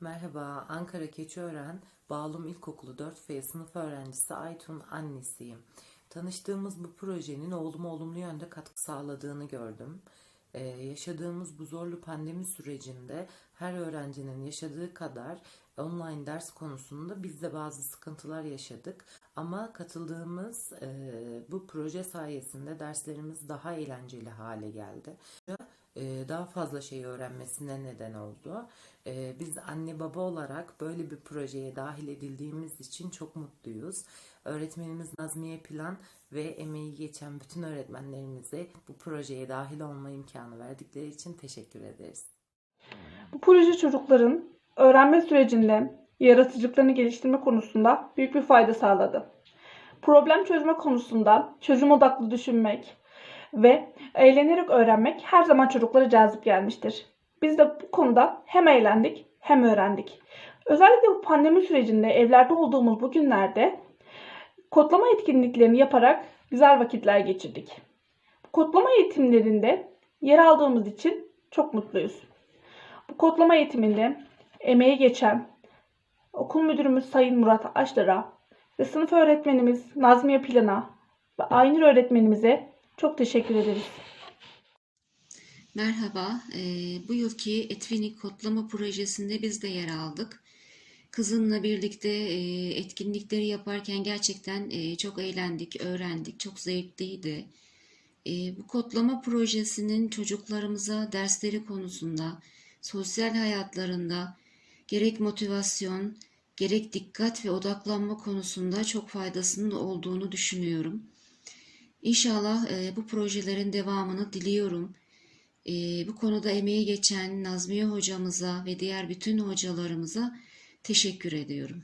Merhaba, Ankara Keçiören Bağlum İlkokulu 4F sınıf öğrencisi Aytun annesiyim. Tanıştığımız bu projenin oğluma olumlu yönde katkı sağladığını gördüm. Ee, yaşadığımız bu zorlu pandemi sürecinde her öğrencinin yaşadığı kadar online ders konusunda biz de bazı sıkıntılar yaşadık. Ama katıldığımız e, bu proje sayesinde derslerimiz daha eğlenceli hale geldi daha fazla şey öğrenmesine neden oldu. E, Biz anne baba olarak böyle bir projeye dahil edildiğimiz için çok mutluyuz. Öğretmenimiz Nazmiye Plan ve emeği geçen bütün öğretmenlerimize bu projeye dahil olma imkanı verdikleri için teşekkür ederiz. Bu proje çocukların öğrenme sürecinde yaratıcılıklarını geliştirme konusunda büyük bir fayda sağladı. Problem çözme konusunda çözüm odaklı düşünmek ve eğlenerek öğrenmek her zaman çocuklara cazip gelmiştir. Biz de bu konuda hem eğlendik hem öğrendik. Özellikle bu pandemi sürecinde evlerde olduğumuz bu günlerde kodlama etkinliklerini yaparak güzel vakitler geçirdik. Bu kodlama eğitimlerinde yer aldığımız için çok mutluyuz. Bu kodlama eğitiminde emeği geçen okul müdürümüz Sayın Murat Aşlar'a ve sınıf öğretmenimiz Nazmiye Plan'a ve Aynur öğretmenimize çok teşekkür ederiz. Merhaba, eee, bu yılki Etvinlik kodlama projesinde biz de yer aldık. Kızımla birlikte eee, etkinlikleri yaparken gerçekten eee, çok eğlendik, öğrendik, çok zevkliydi. Eee, bu kodlama projesinin çocuklarımıza dersleri konusunda, sosyal hayatlarında gerek motivasyon, gerek dikkat ve odaklanma konusunda çok faydasının olduğunu düşünüyorum. İnşallah eee, bu projelerin devamını diliyorum. Ee, bu konuda emeği geçen Nazmiye hocamıza ve diğer bütün hocalarımıza teşekkür ediyorum.